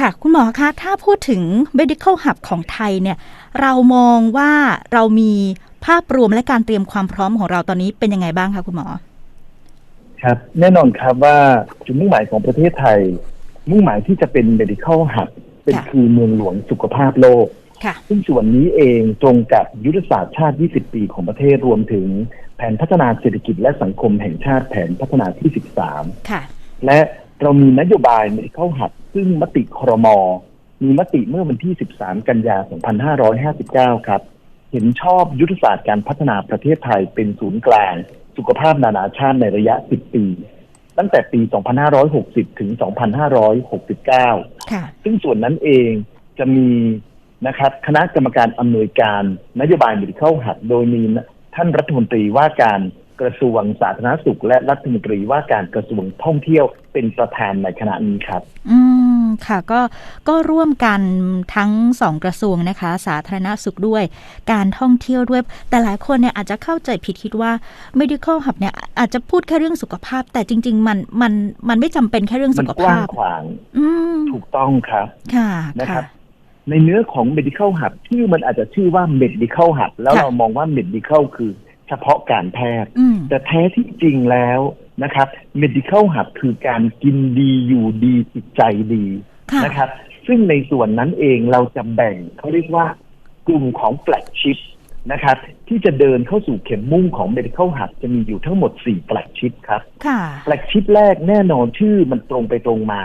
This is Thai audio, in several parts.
ค่ะ คุณหมอคะ ถ้าพูดถึง medical hub ของไทยเนี่ย เรามองว่าเรามีภาพรวมและการเตรียมความพร้อมของเราตอนนี้เป็นยังไงบ้างคะคุณหมอ ครับ แน่นอนครับว่าจุดมุ่งหมายของประเทศไทย มุ่งหมายที่จะเป็น medical hub เป็นค่ะคือเมืองหลวงสุขภาพโลกค่ะซึ่งส่วนนี้เองตรงกับยุทธศาสตร์ชาติ 20 ปีของประเทศรวมถึงแผนพัฒนาเศรษฐกิจและสังคมแห่งชาติแผนพัฒนาที่ 13ค่ะและ เรามีนโยบาย medical hub ซึ่งมติครม มีมติเมื่อวันที่ 13 กันยา 2559 ครับ เห็นชอบยุทธศาสตร์การพัฒนาประเทศไทยเป็นศูนย์กลาง สุขภาพนานาชาติในระยะ 10 ปี ตั้งแต่ปี 2560 ถึง 2569ค่ะซึ่งส่วนนั้นเองจะมีนะครับคณะกรรมการอำนวยการนโยบาย medical hub โดยมีท่านรัฐมนตรีว่าการ กระทรวงสาธารณสุข และรัฐมนตรีว่าการกระทรวงท่องเที่ยวเป็นประธานในคณะนี้ครับ อืมค่ะก็ก็ร่วมกันทั้งสองกระทรวงนะคะ สาธารณสุขด้วย การท่องเที่ยวด้วย แต่หลายคนเนี่ยอาจจะเข้าใจผิดคิดว่า medical hub เนี่ยอาจจะพูดแค่เรื่องสุขภาพ แต่จริง ๆ มันมันมันไม่จำเป็นแค่เรื่องมัสุนขกว้าภางพขวางอืมถูกต้องครับค่ะนะคค่ะรับในเนื้อของ medical hub ชื่อมันอาจจะชื่อว่า medical hub แล้วค่ะเรามองว่า medical คือ เฉพาะการแพทย์อืมแต่แท้ที่จริงแล้วนะครับ medical hub คือการกินดีอยู่ดีจิตใจดีค่ะนะครับ ซึ่งในส่วนนั้นเองเราจะแบ่งเขาเรียกว่ากลุ่มของ flagship นะครับ ที่จะเดินเข้าสู่เข็มมุ่งของ medical hub จะมีอยู่ทั้งหมด4 flagship ครับค่ะ flagship แรกแน่นอนชื่อมันตรงไปตรงมา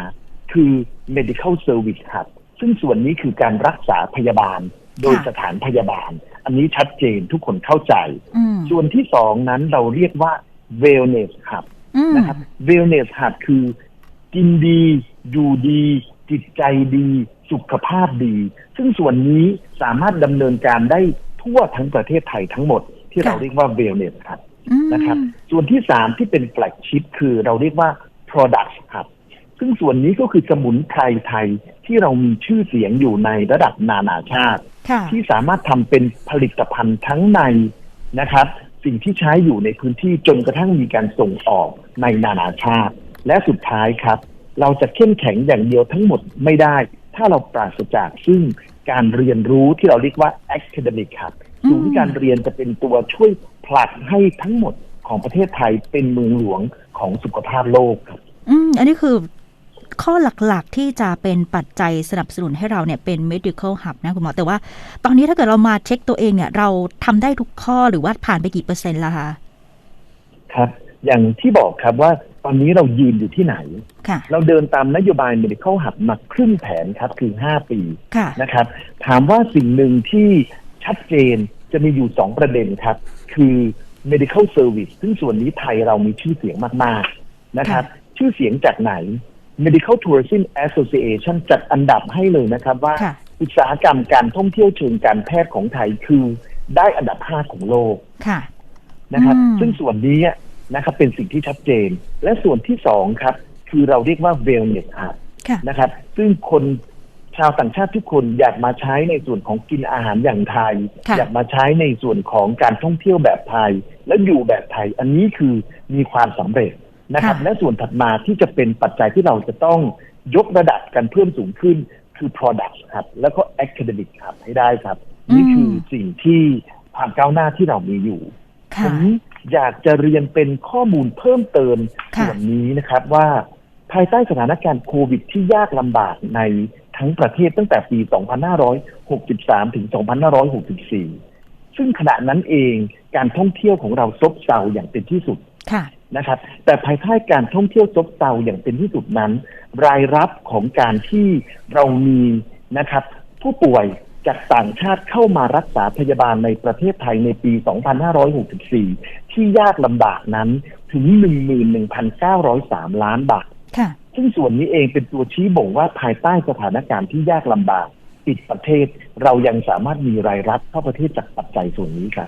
คือ medical service hub ซึ่งส่วนนี้คือการรักษาพยาบาลโดยค่ะสถานพยาบาล อันนี้ชัดเจนทุกคนเข้าใจอืมส่วนที่สองนั้นเราเรียกว่า wellness hub อืมนะครับ wellness hub คือกินดีอยู่ดี จิตใจดี สุขภาพดี ซึ่งส่วนนี้สามารถดำเนินการได้ทั่วทั้งประเทศไทยทั้งหมด ที่เราค่ะเรียกว่า wellness hub อืมนะครับ ส่วนที่สามที่เป็น flagship คือเราเรียกว่า product hub ซึ่งส่วนนี้ก็คือสมุนไพรไทยที่เรามีชื่อเสียงอยู่ในระดับนานาชาติค่ะที่สามารถทำเป็นผลิตภัณฑ์ทั้งในนะครับ สิ่งที่ใช้อยู่ในพื้นที่จนกระทั่งมีการส่งออกในนานาชาติ และสุดท้ายครับ เราจะเข้มแข็งอย่างเดียวทั้งหมดไม่ได้ ถ้าเราปราศจากซึ่งการเรียนรู้ที่เราเรียกว่า academic ครับอืมศูนย์การเรียนจะเป็นตัวช่วยผลักให้ทั้งหมดของประเทศไทยเป็นเมืองหลวงของสุขภาพโลกครับอืมอันนี้คือ ข้อหลักๆ ที่จะเป็นปัจจัยสนับสนุนให้เราเนี่ยเป็น medical hub นะคุณหมอ แต่ว่าตอนนี้ถ้าเกิดเรามาเช็คตัวเองเนี่ยเราทำได้ทุกข้อหรือว่าผ่านไปกี่เปอร์เซ็นต์แล้วคะครับอย่างที่บอกครับว่าตอนนี้เรายืนอยู่ที่ไหนค่ะเราเดินตามนโยบาย medical hub มาครึ่งแผนครับคือ 5 ปีค่ะนะครับ ถามว่าสิ่งหนึ่งที่ชัดเจนจะมีอยู่ 2 ประเด็นครับ คือ medical service ซึ่งส่วนนี้ไทยเรามีชื่อเสียงมาก ๆ นะครับ ชื่อเสียงจากไหน medical tourism association จัดอันดับให้เลยนะครับว่าค่ะอุตสาหกรรมการท่องเที่ยวเชิงการแพทย์ของไทยคือได้อันดับ5ของโลกค่ะนะครับอืมซึ่งส่วนนี้นะครับเป็นสิ่งที่ชัดเจน และส่วนที่สองครับ คือเราเรียกว่า wellness hub ค่ะนะครับ ซึ่งคนชาวต่างชาติทุกคนอยากมาใช้ในส่วนของกินอาหารอย่างไทยค่ะอยากมาใช้ในส่วนของการท่องเที่ยวแบบไทย และอยู่แบบไทย อันนี้คือมีความสำเร็จ นะครับ และส่วนถัดมาที่จะเป็นปัจจัยที่เราจะต้องยกระดับกันเพิ่มสูงขึ้นคือ product ครับ แล้วก็ academic ครับให้ได้ครับ นี่คือสิ่งที่ความก้าวหน้าที่เรามีอยู่ผค่ะมอยากจะเรียนเป็นข้อมูลเพิ่มเติมค่ะส่วนนี้นะครับว่าภายใต้สถานการณ์โควิดที่ยากลำบากในทั้งประเทศตั้งแต่ปี 2563 ถึง 2564 ซึ่งขณะนั้นเองการท่องเที่ยวของเราซบเซาอย่างเป็นที่สุดค่ะ นะครับ แต่ภายใต้การท่องเที่ยวซบเซาอย่างเป็นที่สุดนั้น รายรับของการที่เรามีนะครับ ผู้ป่วยจากต่างชาติเข้ามารักษาพยาบาลในประเทศไทยในปี 2564 ที่ยากลำบากนั้นถึง 11,903 ล้านบาทค่ะซึ่งส่วนนี้เองเป็นตัวชี้บ่งว่าภายใต้สถานการณ์ที่ยากลำบากปิดประเทศ เรายังสามารถมีรายรับเข้าประเทศจากปัจจัยส่วนนี้ครับ